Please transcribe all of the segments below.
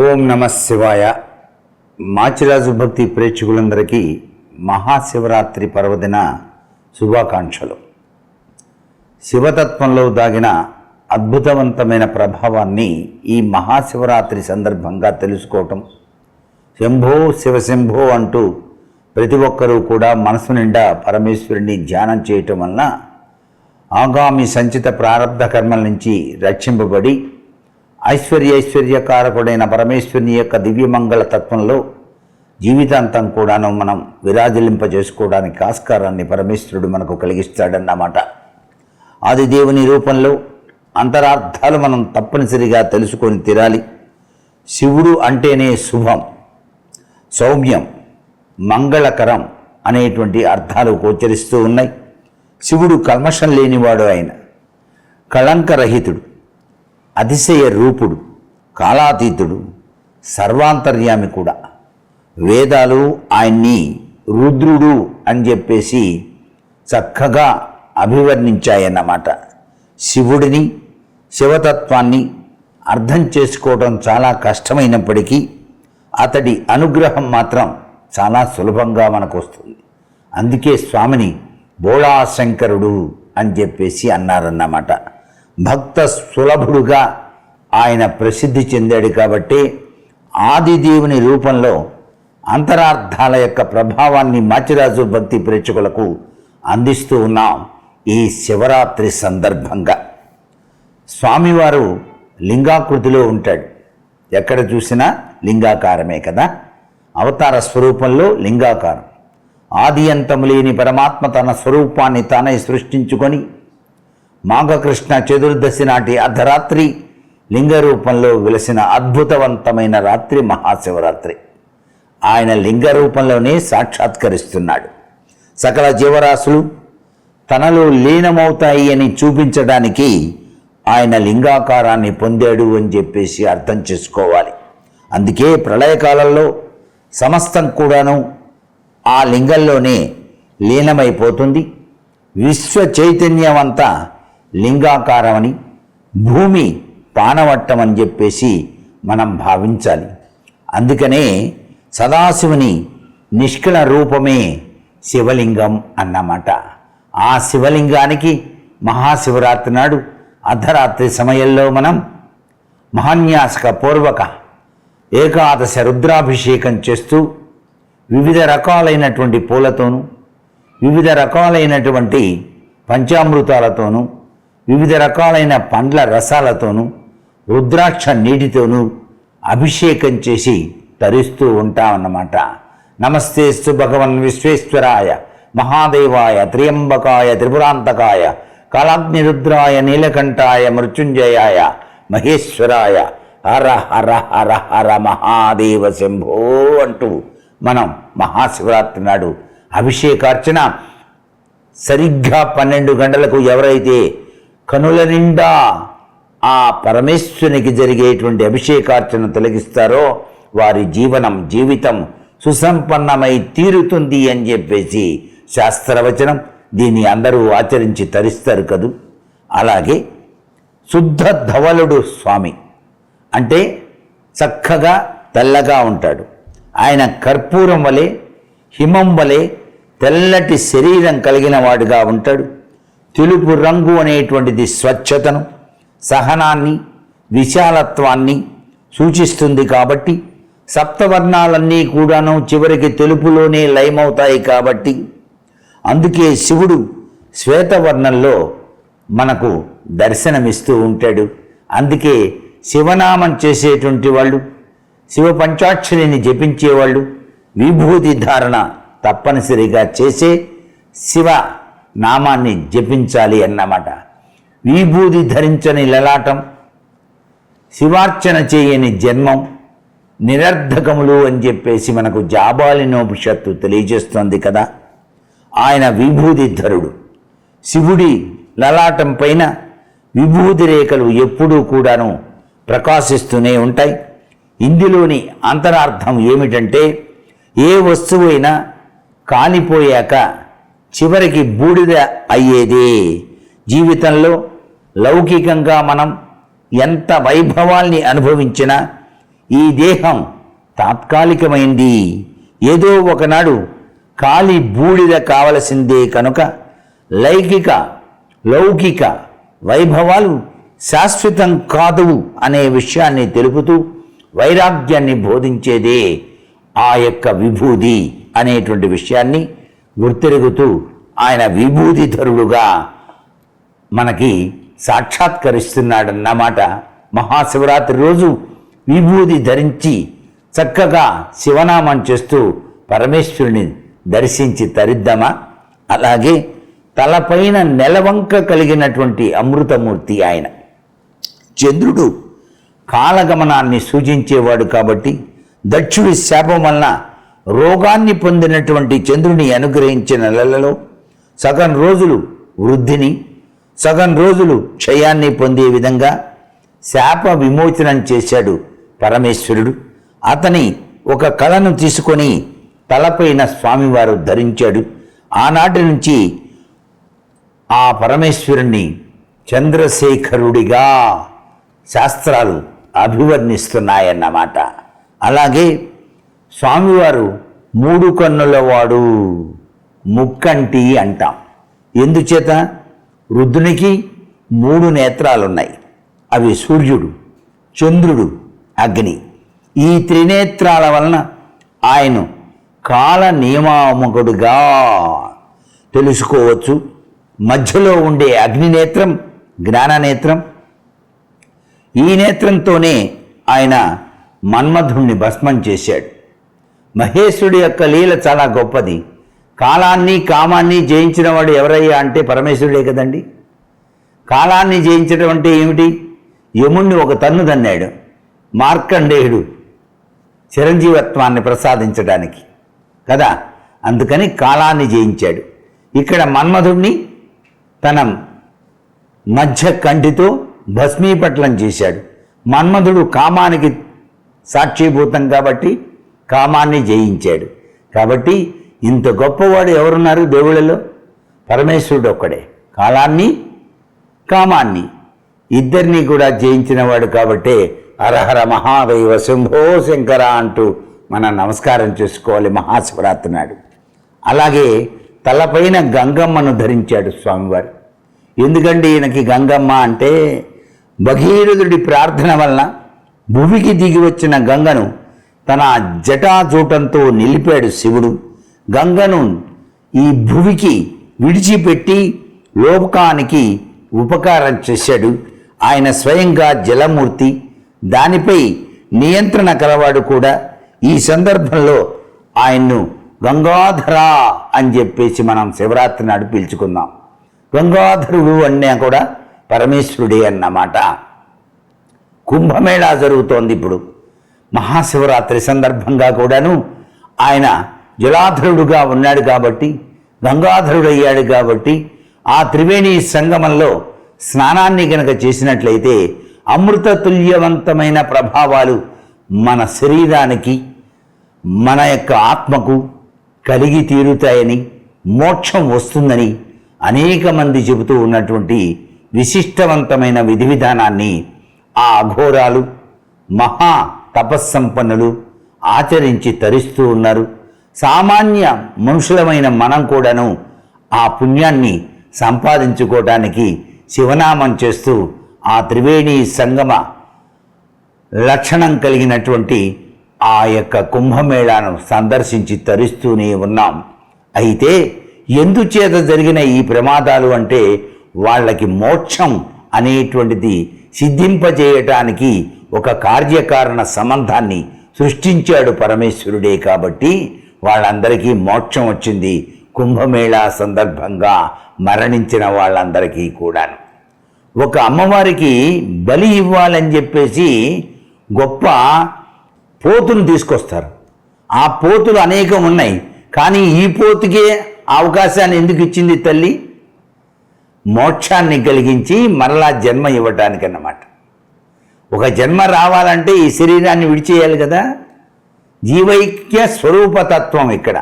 ఓం నమ శివాయ. మాచిరాజు భక్తి ప్రేక్షకులందరికీ మహాశివరాత్రి పర్వదిన శుభాకాంక్షలు. శివతత్వంలో దాగిన అద్భుతవంతమైన ప్రభావాన్ని ఈ మహాశివరాత్రి సందర్భంగా తెలుసుకోవటం. శంభో శివశంభో అంటూ ప్రతి ఒక్కరూ కూడా మనసు నిండా పరమేశ్వరుని ధ్యానం చేయటం వలన ఆగామి సంచిత ప్రారంధ కర్మల నుంచి రక్షింపబడి ఐశ్వర్యైశ్వర్యకారకుడైన పరమేశ్వరుని యొక్క దివ్యమంగళ తత్వంలో జీవితాంతం కూడాను మనం విరాజిల్లింపజేసుకోవడానికి ఆస్కారాన్ని పరమేశ్వరుడు మనకు కలిగిస్తాడన్నమాట. ఆది దేవుని రూపంలో అంతరార్థాలు మనం తప్పనిసరిగా తెలుసుకొని తీరాలి. శివుడు అంటేనే శుభం సౌమ్యం మంగళకరం అనేటువంటి అర్థాలు గోచరిస్తూ ఉన్నాయి. శివుడు కల్మషం లేనివాడు ఆయన కళంకరహితుడు. అతిశయ రూపుడు కాలాతీతుడు సర్వాంతర్యామి కూడా. వేదాలు ఆయన్ని రుద్రుడు అని చెప్పేసి చక్కగా అభివర్ణించాయన్నమాట. శివుడిని శివతత్వాన్ని అర్థం చేసుకోవడం చాలా కష్టమైనప్పటికీ అతడి అనుగ్రహం మాత్రం చాలా సులభంగా మనకు వస్తుంది అందుకే స్వామిని బోళాశంకరుడు అని చెప్పేసి అన్నారన్నమాట. భక్త సులభుడుగా ఆయన ప్రసిద్ధి చెందాడు కాబట్టి ఆదిదేవుని రూపంలో అంతరార్థాల యొక్క ప్రభావాన్ని మాచిరాజు భక్తి ప్రేక్షకులకు అందిస్తూ ఉన్నాం ఈ శివరాత్రి సందర్భంగా. స్వామివారు లింగాకృతిలో ఉంటాడు. ఎక్కడ చూసినా లింగాకారమే కదా? అవతార స్వరూపంలో లింగాకారం. ఆది అంతము లేని పరమాత్మ తన స్వరూపాన్ని తానే సృష్టించుకొని మాఘకృష్ణ చతుర్దశి నాటి అర్ధరాత్రి లింగ రూపంలో వెలసిన అద్భుతవంతమైన రాత్రి మహాశివరాత్రి. ఆయన లింగ రూపంలోనే సాక్షాత్కరిస్తున్నాడు. సకల జీవరాశులు తనలో లీనమవుతాయి అని చూపించడానికి ఆయన లింగాకారాన్ని పొందాడు అని చెప్పేసి అర్థం చేసుకోవాలి. అందుకే ప్రళయకాలంలో సమస్తం కూడాను ఆ లింగంలోనే లీనమైపోతుంది. విశ్వ చైతన్యం అంతా లింగాకారమని భూమి పానవట్టం అని చెప్పేసి మనం భావించాలి. అందుకనే సదాశివుని నిష్కళ రూపమే శివలింగం అన్నమాట. ఆ శివలింగానికి మహాశివరాత్రి నాడు అర్ధరాత్రి సమయంలో మనం మహాన్యాసక పూర్వక ఏకాదశ రుద్రాభిషేకం చేస్తూ వివిధ రకాలైనటువంటి పూలతోనూ వివిధ రకాలైనటువంటి పంచామృతాలతోనూ వివిధ రకాలైన పండ్ల రసాలతోనూ రుద్రాక్ష నీటితోనూ అభిషేకం చేసి తరిస్తూ ఉంటామన్నమాట. నమస్తే భగవన్ విశ్వేశ్వరాయ మహాదేవాయ త్రియంబకాయ త్రిపురాంతకాయ కాలాగ్నిరుద్రాయ నీలకంఠాయ మృత్యుంజయాయ మహేశ్వరాయ హర హర హర హర మహాదేవ శంభో అంటూ మనం మహాశివరాత్రి నాడు అభిషేకార్చన సరిగ్గా పన్నెండు గంటలకు ఎవరైతే కనుల నిండా ఆ పరమేశ్వరునికి జరిగేటువంటి అభిషేకార్చన తొలగిస్తారో వారి జీవనం జీవితం సుసంపన్నమై తీరుతుంది అని చెప్పేసి శాస్త్రవచనం దీన్ని అందరూ ఆచరించి తరిస్తారు కదూ. అలాగే శుద్ధ ధవలుడు స్వామి అంటే చక్కగా తెల్లగా ఉంటాడు. ఆయన కర్పూరం వలె హిమం వలె తెల్లటి శరీరం కలిగిన వాడుగా ఉంటాడు. తెలుపు రంగు అనేటువంటిది స్వచ్ఛతను సహనాన్ని విశాలత్వాన్ని సూచిస్తుంది కాబట్టి సప్తవర్ణాలన్నీ కూడాను చివరికి తెలుపులోనే లయమవుతాయి కాబట్టి అందుకే శివుడు శ్వేతవర్ణంలో మనకు దర్శనమిస్తూ ఉంటాడు. అందుకే శివనామం చేసేటువంటి వాళ్ళు శివ పంచాక్షరిని జపించేవాళ్ళు విభూతి ధారణ తప్పనిసరిగా చేసే శివ నామాన్ని జపించాలి అన్నమాట. విభూతి ధరించని లలాటం శివార్చన చేయని జన్మం నిరర్ధకములు అని చెప్పేసి మనకు జాబాలినోపిషత్తు తెలియజేస్తోంది కదా. ఆయన విభూతిధరుడు శివుడి లలాటం పైన విభూతి రేఖలు ఎప్పుడూ కూడాను ప్రకాశిస్తూనే ఉంటాయి. ఇందులోని అంతరార్థం ఏమిటంటే ఏ వస్తువైనా కాలిపోయాక చివరికి బూడిద అయ్యేదే. జీవితంలో లౌకికంగా మనం ఎంత వైభవాల్ని అనుభవించినా ఈ దేహం తాత్కాలికమైంది. ఏదో ఒకనాడు కాలి బూడిద కావలసిందే కనుక లైంగిక లౌకిక వైభవాలు శాశ్వతం కాదు అనే విషయాన్ని తెలుపుతూ వైరాగ్యాన్ని బోధించేదే ఆ యొక్క విభూది అనేటువంటి విషయాన్ని గుర్తెరుగుతూ ఆయన విభూతిధరుడుగా మనకి సాక్షాత్కరిస్తున్నాడన్నమాట మహాశివరాత్రి రోజు విభూది ధరించి చక్కగా శివనామం చేస్తూ పరమేశ్వరుని దర్శించి తరిద్దామా? అలాగే తలపైన నెలవంక కలిగినటువంటి అమృతమూర్తి ఆయన. చంద్రుడు కాలగమనాన్ని సూచించేవాడు కాబట్టి దక్షుడి శాపం వలన రోగాన్ని పొందినటువంటి చంద్రుని అనుగ్రహించిన నెలలలో సగం రోజులు వృద్ధిని సగం రోజులు క్షయాన్ని పొందే విధంగా శాప విమోచనం చేశాడు పరమేశ్వరుడు. అతని ఒక కళను తీసుకొని తలపైన స్వామివారు ధరించాడు. ఆనాటి నుంచి ఆ పరమేశ్వరుణ్ణి చంద్రశేఖరుడిగా శాస్త్రాలు అభివర్ణిస్తున్నాయన్నమాట. అలాగే స్వామివారు మూడు కన్నులవాడు ముక్కంటి అంటాం. ఎందుచేత? రుద్రునికి మూడు నేత్రాలున్నాయి. అవి సూర్యుడు చంద్రుడు అగ్ని. ఈ త్రినేత్రాల వలన ఆయన కాల నియమామకుడుగా తెలుసుకోవచ్చు. మధ్యలో ఉండే అగ్నినేత్రం జ్ఞాననేత్రం ఈ నేత్రంతోనే ఆయన మన్మధుణ్ణి భస్మం చేశాడు. మహేశ్వరుడి యొక్క లీల చాలా గొప్పది. కాలాన్ని కామాన్ని జయించిన వాడు ఎవరయ్యా అంటే పరమేశ్వరుడే కదండి. కాలాన్ని జయించడం అంటే ఏమిటి? యముణ్ణి ఒక తన్ను తన్నాడు మార్కండేయుడు చిరంజీవత్వాన్ని ప్రసాదించడానికి కదా? అందుకని కాలాన్ని జయించాడు. ఇక్కడ మన్మధుణ్ణి తన మధ్య కంటితో భస్మీపట్లం చేశాడు. మన్మధుడు కామానికి సాక్షిభూతం కాబట్టి కామాన్ని జయించాడు. కాబట్టి ఇంత గొప్పవాడు ఎవరున్నారు దేవుళ్ళలో? పరమేశ్వరుడు ఒక్కడే. కాలాన్ని కామాన్ని. ఇద్దరిని కూడా జయించినవాడు కాబట్టే అరహర మహాదైవ శంభో శంకర అంటూ మనం నమస్కారం చేసుకోవాలి మహాశివరాత్రి నాడు. అలాగే తలపైన గంగమ్మను ధరించాడు స్వామివారు. ఎందుకండి ఈయనకి గంగమ్మ అంటే భగీరథుడి ప్రార్థన వలన భూమికి దిగి వచ్చిన గంగను తన జటాజూటంతో నిలిపాడు శివుడు. గంగను ఈ భువికి విడిచిపెట్టి లోకానికి ఉపకారం చేశాడు. ఆయన స్వయంగా జలమూర్తి. దానిపై నియంత్రణ కలవాడు కూడా. ఈ సందర్భంలో ఆయన్ను గంగాధరా అని చెప్పేసి మనం శివరాత్రి నాడు పిలుచుకుందాం. గంగాధరుడు అన్నా కూడా పరమేశ్వరుడే అన్నమాట. కుంభమేళా జరుగుతోంది ఇప్పుడు. మహాశివరాత్రి సందర్భంగా కూడాను ఆయన జలాధరుడుగా ఉన్నాడు కాబట్టి గంగాధరుడయ్యాడు కాబట్టి ఆ త్రివేణి సంగమంలో స్నానాన్ని గనక చేసినట్లయితే అమృతతుల్యవంతమైన ప్రభావాలు మన శరీరానికి మన యొక్క ఆత్మకు కలిగి తీరుతాయని మోక్షం వస్తుందని అనేక మంది చెబుతూ ఉన్నటువంటి విశిష్టవంతమైన విధి విధానాన్ని ఆ అఘోరాలు మహా తపస్సంపన్నులు ఆచరించి తరిస్తూ ఉన్నారు. సామాన్య మనుషులమైన మనం కూడాను ఆ పుణ్యాన్ని సంపాదించుకోవటానికి శివనామం చేస్తూ ఆ త్రివేణి సంగమ లక్షణం కలిగినటువంటి ఆ యొక్క కుంభమేళాను సందర్శించి తరిస్తూనే ఉన్నాం. అయితే ఎందుచేత జరిగిన ఈ ప్రమాదాలు అంటే వాళ్ళకి మోక్షం అనేటువంటిది సిద్ధింపజేయటానికి ఒక కార్యకారణ సంబంధాన్ని సృష్టించాడు పరమేశ్వరుడే కాబట్టి వాళ్ళందరికీ మోక్షం వచ్చింది. కుంభమేళా సందర్భంగా మరణించిన వాళ్ళందరికీ కూడాను. ఒక అమ్మవారికి బలి ఇవ్వాలని చెప్పేసి గొప్ప పోతును తీసుకొస్తారు. ఆ పోతులు అనేకం ఉన్నాయి. కానీ ఈ పోతుకే అవకాశాన్ని ఎందుకు ఇచ్చింది తల్లి? మోక్షాన్ని కలిగించి మరలా జన్మ ఇవ్వటానికి అన్నమాట ఒక జన్మ రావాలంటే ఈ శరీరాన్ని విడిచేయాలి కదా? జీవైక్య స్వరూపతత్వం ఇక్కడ.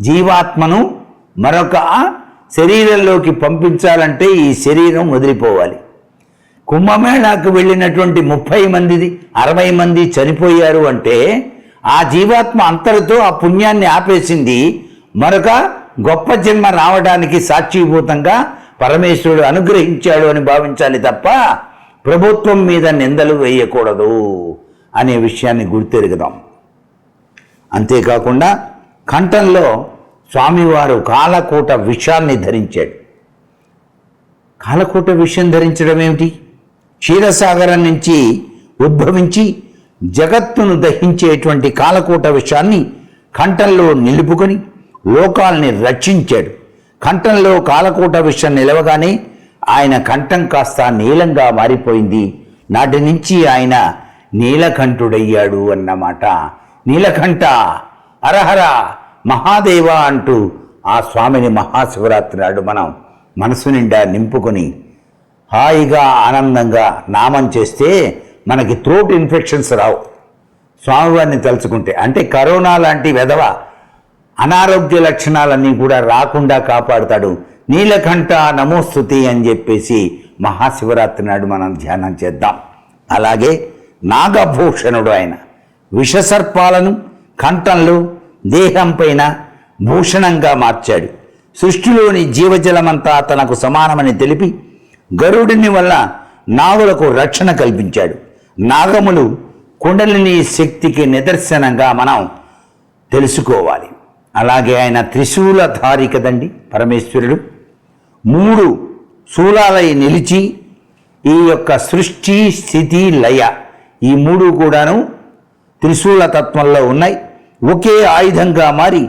జీవాత్మను మరొక శరీరంలోకి పంపించాలంటే ఈ శరీరం వదిలిపోవాలి. కుంభమేళాకు వెళ్ళినటువంటి ముప్పై మందిది అరవై మంది చనిపోయారు అంటే ఆ జీవాత్మ అంతటితో ఆ పుణ్యాన్ని ఆపేసింది. మరొక గొప్ప జన్మ రావడానికి సాక్షిభూతంగా పరమేశ్వరుడు అనుగ్రహించాడు అని భావించాలి తప్ప ప్రభుత్వం మీద నిందలు వేయకూడదు అనే విషయాన్ని గుర్తెరుగుదాం అంతేకాకుండా కంఠంలో స్వామివారు కాలకూట విషాన్ని ధరించాడు. కాలకూట విషయం ధరించడం ఏమిటి? క్షీరసాగరం నుంచి ఉద్భవించి జగత్తును దహించేటువంటి కాలకూట విషయాన్ని కంఠంలో నిలుపుకొని లోకాల్ని రక్షించాడు. కంఠంలో కాలకూట విషయం నిలవగానే ఆయన కంఠం కాస్త నీలంగా మారిపోయింది. నాటి నుంచి ఆయన నీలకంఠుడయ్యాడు అన్నమాట. నీలకంఠ అరహర మహాదేవ అంటూ ఆ స్వామిని మహాశివరాత్రి నాడు మనం మనసు నిండా నింపుకొని హాయిగా ఆనందంగా నామం చేస్తే మనకి త్రోట్ ఇన్ఫెక్షన్స్ రావు. స్వామివారిని తలుచుకుంటే అంటే కరోనా లాంటి వెధవ అనారోగ్య లక్షణాలన్నీ కూడా రాకుండా కాపాడుతాడు. నీలకంఠ నమోస్తుతి అని చెప్పేసి మహాశివరాత్రి నాడు మనం ధ్యానం చేద్దాం. అలాగే నాగభూషణుడు ఆయన విషసర్పాలను కంఠంలో దేహం పైన భూషణంగా మార్చాడు. సృష్టిలోని జీవజలమంతా తనకు సమానమని తెలిపి గరుడిని వల్ల నాగులకు రక్షణ కల్పించాడు. నాగములు కుండలిని శక్తికి నిదర్శనంగా మనం తెలుసుకోవాలి. అలాగే ఆయన త్రిశూలధారి కదండి పరమేశ్వరుడు. మూడు శూలాలై నిలిచి ఈ యొక్క సృష్టి స్థితి లయ ఈ మూడు కూడాను త్రిశూల తత్వంలో ఉన్నాయి. ఒకే ఆయుధంగా మారి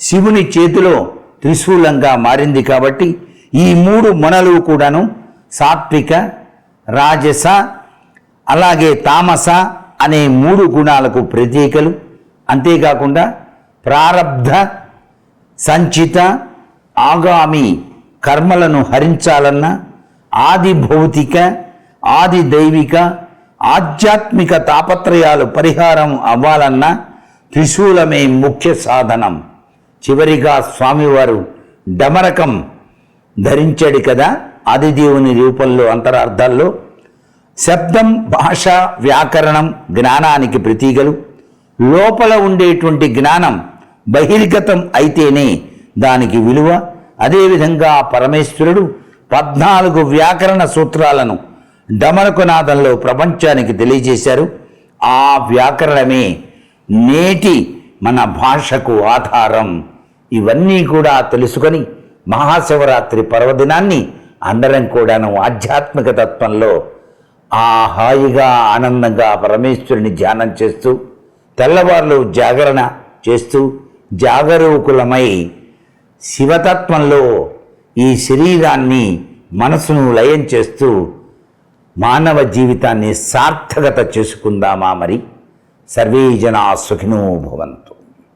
శివుని చేతిలో త్రిశూలంగా మారింది కాబట్టి ఈ మూడు మొనలు కూడాను సాత్విక రాజస అలాగే తామస అనే మూడు గుణాలకు ప్రతీకలు. అంతేకాకుండా ప్రారబ్ధ సంచిత ఆగామి కర్మలను హరించాలన్నా ఆది భౌతిక ఆది దైవిక ఆధ్యాత్మిక తాపత్రయాలు పరిహారం అవ్వాలన్నా త్రిశూలమే ముఖ్య సాధనం. చివరిగా స్వామివారు డమరకం ధరించాడు కదా? ఆదిదేవుని రూపంలో అంతరార్థాల్లో. శబ్దం భాష వ్యాకరణం జ్ఞానానికి ప్రతీకలు లోపల ఉండేటువంటి జ్ఞానం బహిర్గతం అయితేనే దానికి విలువ. అదేవిధంగా పరమేశ్వరుడు పద్నాలుగు వ్యాకరణ సూత్రాలను డమరకునాదంలో ప్రపంచానికి తెలియజేశారు. ఆ వ్యాకరణమే నేటి మన భాషకు ఆధారం. ఇవన్నీ కూడా తెలుసుకొని మహాశివరాత్రి పర్వదినాన్ని అందరం కూడాను ఆధ్యాత్మిక తత్వంలో ఆ హాయిగా ఆనందంగా పరమేశ్వరుని ధ్యానం చేస్తూ తెల్లవారులు జాగరణ చేస్తూ జాగరూకులమై శివతత్వంలో ఈ శరీరాన్ని మనసును లయం చేస్తూ మానవ జీవితాన్ని సార్థకత చేసుకుందామా మరి? సర్వే జనా సుఖినో భవంతు.